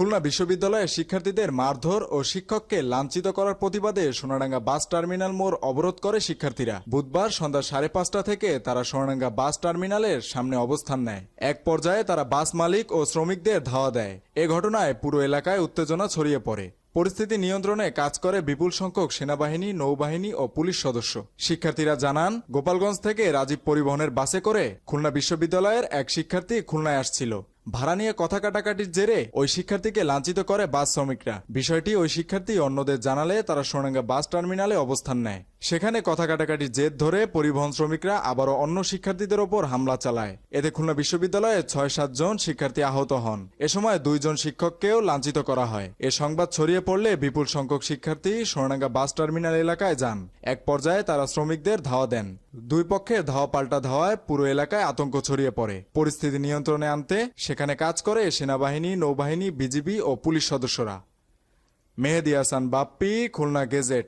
খুলনা বিশ্ববিদ্যালয়ের শিক্ষার্থীদের মারধর ও শিক্ষককে লাঞ্ছিত করার প্রতিবাদে সোনাডাঙ্গা বাস টার্মিনাল মোড় অবরোধ করে শিক্ষার্থীরা। বুধবার সন্ধ্যা সাড়ে পাঁচটা থেকে তারা সোনাডাঙ্গা বাস টার্মিনালের সামনে অবস্থান নেয়। এক পর্যায়ে তারা বাস মালিক ও শ্রমিকদের ধাওয়া দেয়। এ ঘটনায় পুরো এলাকায় উত্তেজনা ছড়িয়ে পড়ে। পরিস্থিতি নিয়ন্ত্রণে কাজ করে বিপুল সংখ্যক সেনাবাহিনী, নৌবাহিনী ও পুলিশ সদস্য। শিক্ষার্থীরা জানান, গোপালগঞ্জ থেকে রাজীব পরিবহনের বাসে করে খুলনা বিশ্ববিদ্যালয়ের এক শিক্ষার্থী খুলনায় আসছিল। ভাড়া নিয়ে কথা কাটাকাটির জেরে ওই শিক্ষার্থীকে লাঞ্ছিত করে বাস শ্রমিকরা। বিষয়টি ওই শিক্ষার্থী অন্যদের জানালে তারা সোনাঙ্গা বাস টার্মিনালে অবস্থান নেয়। সেখানে কথা কাটাকাটির জেদ ধরে পরিবহন শ্রমিকরা আবারও অন্য শিক্ষার্থীদের ওপর হামলা চালায়। এতে খুলনা বিশ্ববিদ্যালয়ে ছয় সাতজন শিক্ষার্থী আহত হন। এ সময় দুইজন শিক্ষককেও লাঞ্ছিত করা হয়। এ সংবাদ ছড়িয়ে পড়লে বিপুল সংখ্যক শিক্ষার্থী সোনাঙ্গা বাস টার্মিনাল এলাকায় যান। এক পর্যায়ে তারা শ্রমিকদের ধাওয়া দেন। দুই পক্ষে ধাওয়া পাল্টা ধাওয়ায় পুরো এলাকায় আতঙ্ক ছড়িয়ে পড়ে। পরিস্থিতি নিয়ন্ত্রণে আনতে সেখানে কাজ করে সেনাবাহিনী, নৌবাহিনী, বিজিবি ও পুলিশ সদস্যরা। মেহেদি হাসান, বাপ্পি, খুলনা গেজেট।